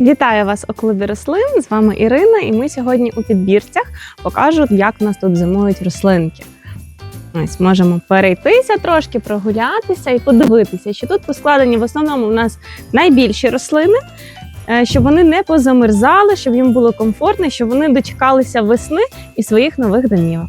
Вітаю вас у клубі рослин. З вами Ірина, і ми сьогодні у підбірцях покажу, як у нас тут зимують рослинки. Ось можемо перейтися трошки, прогулятися і подивитися, що тут поскладені в основному у нас найбільші рослини, щоб вони не позамерзали, щоб їм було комфортно, щоб вони дочекалися весни і своїх нових домівок.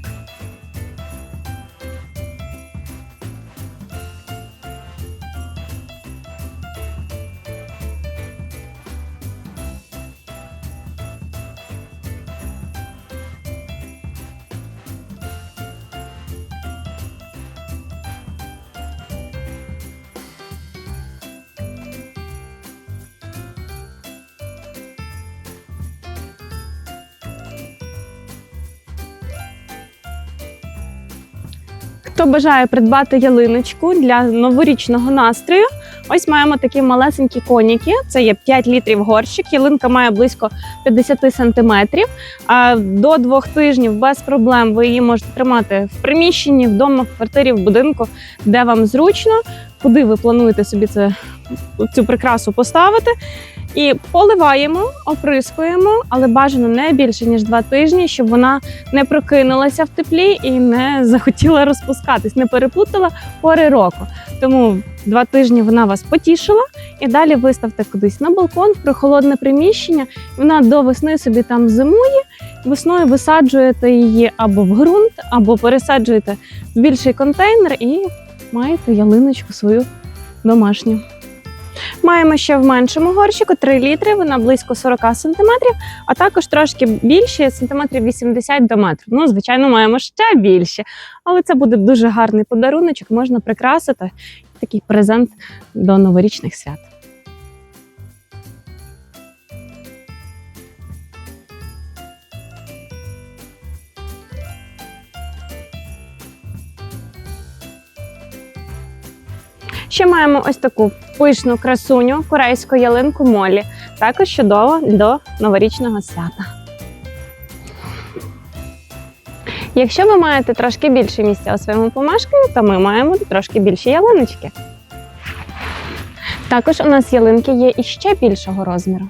Хто бажає придбати ялиночку для новорічного настрою, ось маємо такі малесенькі коніки. Це є 5 літрів горщик. Ялинка має близько 50 сантиметрів. До двох тижнів без проблем ви її можете тримати в приміщенні, вдома, в квартирі, в будинку, де вам зручно, куди ви плануєте собі це, цю прикрасу поставити. І поливаємо, оприскуємо, але бажано не більше ніж два тижні, щоб вона не прокинулася в теплі і не захотіла розпускатись, не переплутала пори року. Тому два тижні вона вас потішила, і далі виставте кудись на балкон, в прохолодне приміщення. Вона до весни собі там зимує. Весною висаджуєте її або в ґрунт, або пересаджуєте в більший контейнер і маєте ялиночку свою домашню. Маємо ще в меншому горщику 3 літри, вона близько 40 см, а також трошки більше, сантиметрів 80 до метру. Ну, звичайно, маємо ще більше. Але це буде дуже гарний подаруночок, можна прикрасити такий презент до новорічних свят. Ще маємо ось таку пишну красуню, корейську ялинку молі. Також чудово до новорічного свята. Якщо ви маєте трошки більше місця у своєму помешканні, то ми маємо трошки більші ялиночки. Також у нас ялинки є і ще більшого розміру.